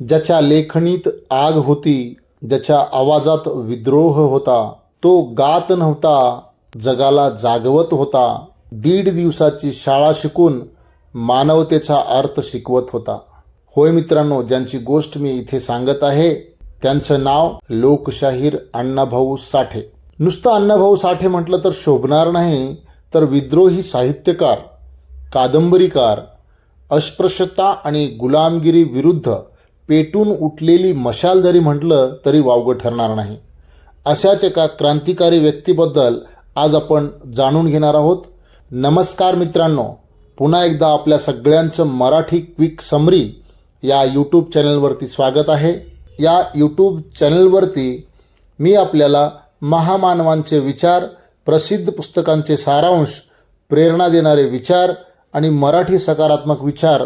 ज्याच्या लेखणीत आग होती ज्याच्या आवाजात विद्रोह होता तो गात नव्हता जगाला जागवत होता. दीड दिवसाची शाळा शिकून मानवतेचा अर्थ शिकवत होता. होय मित्रांनो ज्यांची गोष्ट मी इथे सांगत आहे त्यांचं नाव लोकशाहीर अण्णाभाऊ साठे. नुसतं अण्णाभाऊ साठे म्हटलं तर शोभणार नाही तर विद्रोही साहित्यकार कादंबरीकार अस्पृश्यता आणि गुलामगिरी विरुद्ध पेटून उठलेली मशाल जरी म्हटलं तरी वावगं ठरणार नाही. अशाच एका क्रांतिकारी व्यक्तीबद्दल आज आपण जाणून घेणार आहोत. नमस्कार मित्रांनो पुन्हा एकदा आपल्या सगळ्यांचं मराठी क्विक समरी या यूट्यूब चॅनलवरती स्वागत आहे. या यूट्यूब चॅनलवरती मी आपल्याला महामानवांचे विचार प्रसिद्ध पुस्तकांचे सारांश प्रेरणा देणारे विचार आणि मराठी सकारात्मक विचार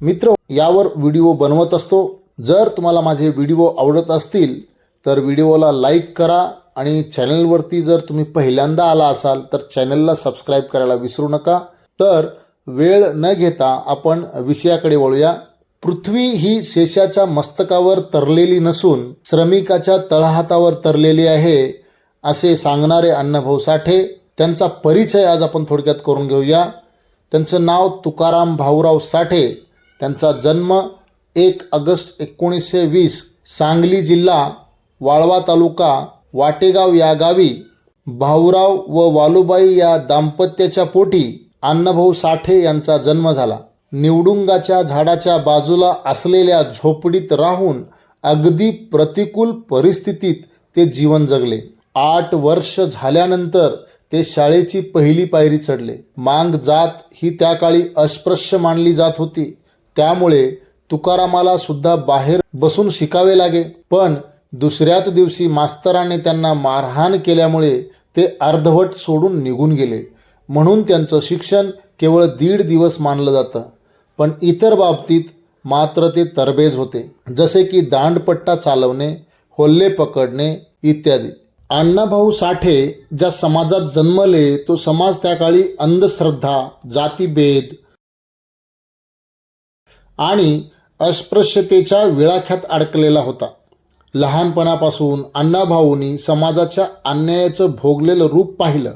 मित्र यावर व्हिडिओ बनवत असतो. जर तुम्हाला माझे व्हिडिओ आवडत असतील तर व्हिडिओला लाईक करा आणि चॅनलवरती जर तुम्ही पहिल्यांदा आला असाल तर चॅनलला सबस्क्राईब करायला विसरू नका. तर वेळ न घेता आपण विषयाकडे वळूया. पृथ्वी ही शेषाच्या मस्तकावर तरलेली नसून श्रमिकाच्या तळहातावर तरलेली आहे असे सांगणारे अण्णाभाऊ साठे. त्यांचा परिचय आज आपण थोडक्यात करून घेऊया. त्यांचं नाव तुकाराम भाऊराव साठे. त्यांचा जन्म एक ऑगस्ट एकोणीसशे वीस सांगली जिल्हा वाळवा तालुका वाटेगाव या गावी भाऊराव व वालुबाई या दाम्पत्याच्या पोटी अण्णाभाऊ साठे यांचा जन्म झाला. निवडुंगाच्या झाडाच्या बाजूला असलेल्या झोपडीत राहून अगदी प्रतिकूल परिस्थितीत ते जीवन जगले. आठ वर्ष झाल्यानंतर ते शाळेची पहिली पायरी चढले. मांग जात ही त्या काळी अस्पृश्य मानली जात होती. त्यामुळे तुकारामाला सुद्धा बाहेर बसून शिकावे लागे. पण दुसऱ्याच दिवशी मास्तराने त्यांना मारहाण केल्यामुळे ते अर्धवट सोडून निघून गेले. म्हणून त्यांचं शिक्षण केवळ दीड दिवस मानलं जातं. पण इतर बाबतीत मात्र ते तरबेज होते. जसे की दांडपट्टा चालवणे होल्ले पकडणे इत्यादी. अण्णाभाऊ साठे ज्या समाजात जन्मले तो समाज त्या काळी अंधश्रद्धा जातीभेद आणि अस्पृश्यतेच्या विळाख्यात अडकलेला होता. लहानपणापासून अण्णाभाऊंनी समाजाच्या अन्यायाचं भोगलेलं रूप पाहिलं.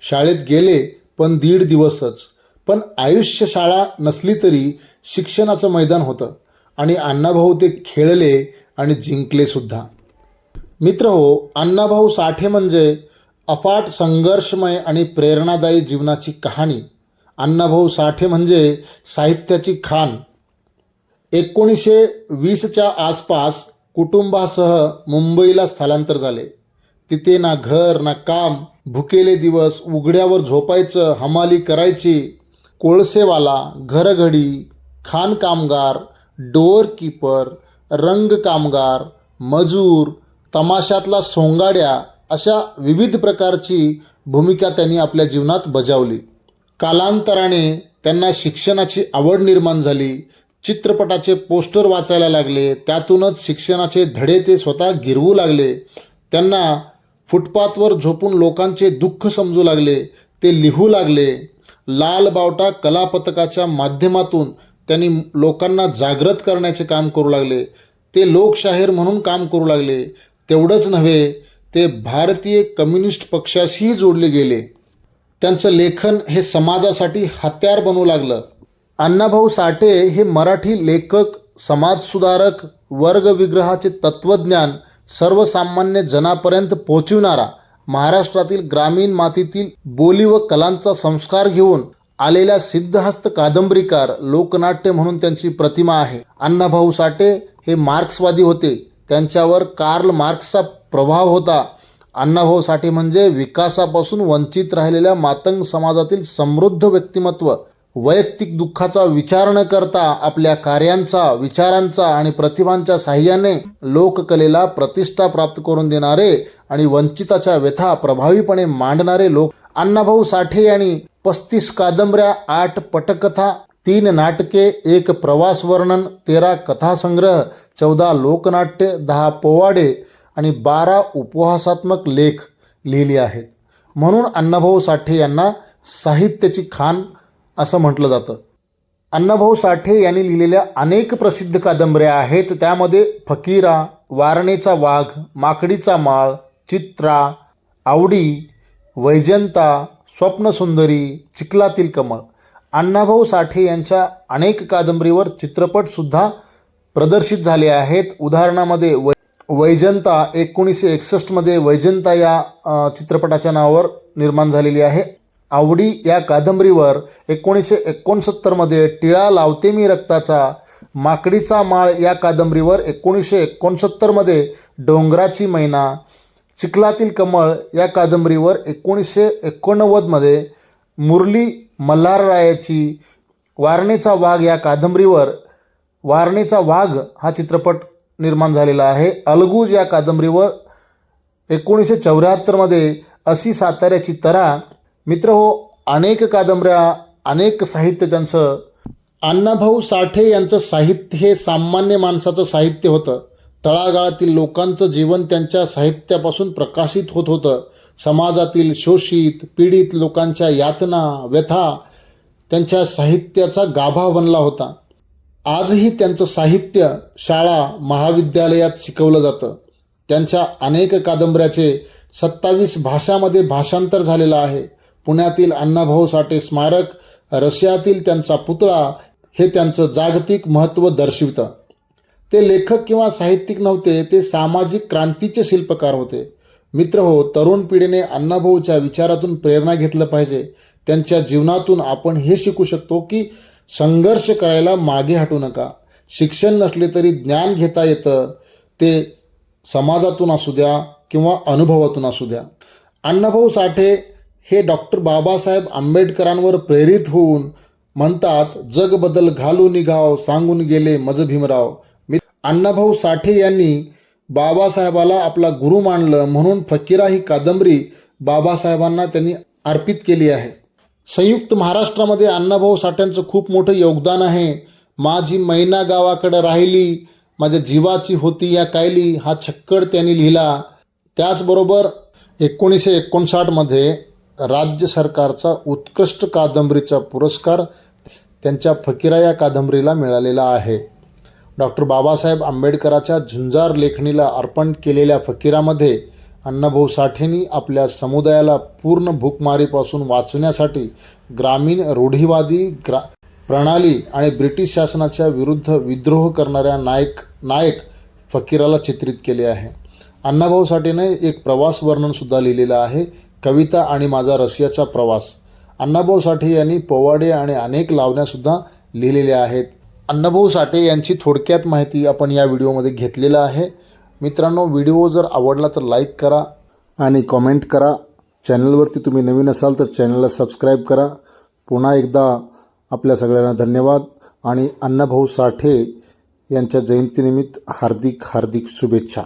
शाळेत गेले पण दीड दिवसच. पण आयुष्य शाळा नसली तरी शिक्षणाचं मैदान होतं आणि अण्णाभाऊ ते खेळले आणि जिंकलेसुद्धा मित्र हो अण्णाभाऊ साठे म्हणजे अफाट संघर्षमय आणि प्रेरणादायी जीवनाची कहाणी. अण्णाभाऊ साठे म्हणजे साहित्याची खान. एकोणीसशे वीसच्या आसपास कुटुंबासह मुंबईला स्थलांतर झाले. तिथे ना घर ना काम भुकेले दिवस उघड्यावर झोपायचं हमाली करायची कोळसेवाला घरघडी खाण कामगार डोअर कीपर रंग कामगार मजूर तमाशातला सोंगाड्या अशा विविध प्रकारची भूमिका त्यांनी आपल्या जीवनात बजावली. कालांतराने त्यांना शिक्षणाची आवड निर्माण झाली. चित्रपटाचे पोस्टर वाचायला लागले त्यातूनच शिक्षणाचे धडे ते स्वतः गिरवू लागले. त्यांना फुटपाथवर झोपून लोकांचे दुःख समजू लागले ते लिहू लागले. लाल बावटा कलापथकाच्या माध्यमातून त्यांनी लोकांना जागृत करण्याचे काम करू लागले. ते लोकशाहीर म्हणून काम करू लागले. तेवढंच नव्हे ते भारतीय कम्युनिस्ट पक्षाशीही जोडले गेले. त्यांचं लेखन हे समाजासाठी हत्यार बनू लागलं. अण्णाभाऊ साठे हे मराठी लेखक समाजसुधारक वर्गविग्रहाचे तत्त्वज्ञान सर्वसामान्य जनापर्यंत पोहोचविणारा महाराष्ट्रातील ग्रामीण मातीतील बोली व कलांचा संस्कार घेऊन आलेल्या सिद्धहस्त कादंबरीकार लोकनाट्य म्हणून त्यांची प्रतिमा आहे. अण्णाभाऊ साठे हे मार्क्सवादी होते. त्यांच्यावर कार्ल मार्क्सचा प्रभाव होता. अण्णाभाऊ साठे म्हणजे विकासापासून वंचित राहिलेल्या मातंग समाजातील समृद्ध व्यक्तिमत्व. वैयक्तिक दुःखाचा विचार न करता आपल्या कार्यांचा विचारांचा आणि प्रतिभांच्या साह्याने लोककलेला प्रतिष्ठा प्राप्त करून देणारे आणि वंचिताच्या व्यथा प्रभावीपणे मांडणारे लोक अण्णाभाऊ साठे यांनी पस्तीस कादंबऱ्या आठ पटकथा तीन नाटके एक प्रवास वर्णन तेरा कथासंग्रह चौदा लोकनाट्य दहा पोवाडे आणि बारा उपहासात्मक लेख लिहिले आहेत. म्हणून अण्णाभाऊ साठे यांना साहित्याची खान असं म्हटलं जातं. अण्णाभाऊ साठे यांनी लिहिलेल्या अनेक प्रसिद्ध कादंबऱ्या आहेत. त्यामध्ये फकीरा वारणेचा वाघ माकडीचा माळ चित्रा आवडी वैजंता स्वप्नसुंदरी चिखलातील कमळ. अण्णाभाऊ साठे यांच्या अनेक कादंबरीवर चित्रपटसुद्धा प्रदर्शित झाले आहेत. उदाहरणामध्ये वै वैजंता एकोणीसशे एकसष्टमध्ये वैजंता या चित्रपटाच्या नावावर निर्माण झालेली आहे. आवडी या कादंबरीवर एकोणीसशे एकोणसत्तरमध्ये टिळा लावते मी रक्ताचा माकडीचा माळ या कादंबरीवर एकोणीसशे एकोणसत्तरमध्ये डोंगराची मैना चिखलातील कमळ या कादंबरीवर एकोणीसशे एकोणनव्वदमध्ये मुरली मल्हाररायाची वारणेचा वाघ या कादंबरीवर वारणेचा वाघ हा चित्रपट निर्माण झालेला आहे. अलगूज या कादंबरीवर एकोणीसशे चौऱ्याहत्तरमध्ये अशी साताऱ्याची तरा मित्र हो अनेक कादंबऱ्या अनेक साहित्य त्यांचं. अण्णाभाऊ साठे यांचं साहित्य हे सामान्य माणसाचं साहित्य होतं. तळागाळातील लोकांचं जीवन त्यांच्या साहित्यापासून प्रकाशित होत होतं. समाजातील शोषित पीडित लोकांच्या यातना व्यथा त्यांच्या साहित्याचा गाभा बनला होता. आजही त्यांचं साहित्य शाळा महाविद्यालयात शिकवलं जातं. त्यांच्या अनेक कादंबऱ्याचे सत्तावीस भाषामध्ये भाषांतर झालेलं आहे. पुण्यातील अण्णाभाऊ साठे स्मारक रशियातील त्यांचा पुतळा हे त्यांचं जागतिक महत्त्व दर्शवितं. ते लेखक किंवा साहित्यिक नव्हते ते सामाजिक क्रांतीचे शिल्पकार होते. मित्र हो तरुण पिढीने अण्णाभाऊच्या विचारातून प्रेरणा घेतलं पाहिजे. त्यांच्या जीवनातून आपण हे शिकू शकतो की संघर्ष करायला मागे हटू नका. शिक्षण नसले तरी ज्ञान घेता येतं. ते समाजातून असू द्या किंवा अनुभवातून असू द्या. अण्णाभाऊ साठे हे डॉक्टर बाबासाहेब आंबेडकरांवर प्रेरित होऊन म्हणतात जग बदल घालून निघाव सांगून गेले मज भीमराव. मी अण्णाभाऊ साठे यांनी बाबासाहेबाला आपला गुरु मानलं म्हणून फकीरा ही कादंबरी बाबासाहेबांना त्यांनी अर्पित केली आहे. संयुक्त महाराष्ट्रामध्ये अण्णाभाऊ साठ्यांचं खूप मोठं योगदान आहे. माझी मैना गावाकडे राहिली माझ्या जीवाची होती या कायली हा छक्कड त्यांनी लिहिला. त्याचबरोबर एकोणीसशे एकोणसाठमध्ये राज्य सरकारचा उत्कृष्ट कादंबरीचा पुरस्कार त्यांच्या फकीरा या कादंबरीला मिळालेला आहे. डॉक्टर बाबासाहेब आंबेडकराच्या झुंजार लेखणीला अर्पण केलेल्या फकीरामध्ये अण्णाभाऊ साठेंनी आपल्या समुदायाला पूर्ण भूकमारीपासून वाचवण्यासाठी ग्रामीण रूढीवादी ग्रा प्रणाली आणि ब्रिटिश शासनाच्या विरुद्ध विद्रोह करणाऱ्या नायक नायक फकीराला चित्रित केले आहे. अण्णाभाऊ साठेने एक प्रवास वर्णनसुद्धा लिहिलेलं आहे. कविता आणि माझा रशियाचा प्रवास. अण्णाभाऊ साठे यांनी पोवाडे आणि अनेक लावण्यासुद्धा लिहिलेल्या आहेत. अण्णाभाऊ साठे यांची थोडक्यात माहिती आपण या व्हिडिओमध्ये घेतलेलं आहे. मित्रांनो व्हिडिओ जर आवडला तर लाईक करा आणि कॉमेंट करा. चॅनलवरती तुम्ही नवीन असाल तर चॅनलला सबस्क्राईब करा. पुन्हा एकदा आपल्या सगळ्यांना धन्यवाद आणि अण्णाभाऊ साठे यांच्या जयंतीनिमित्त हार्दिक हार्दिक शुभेच्छा.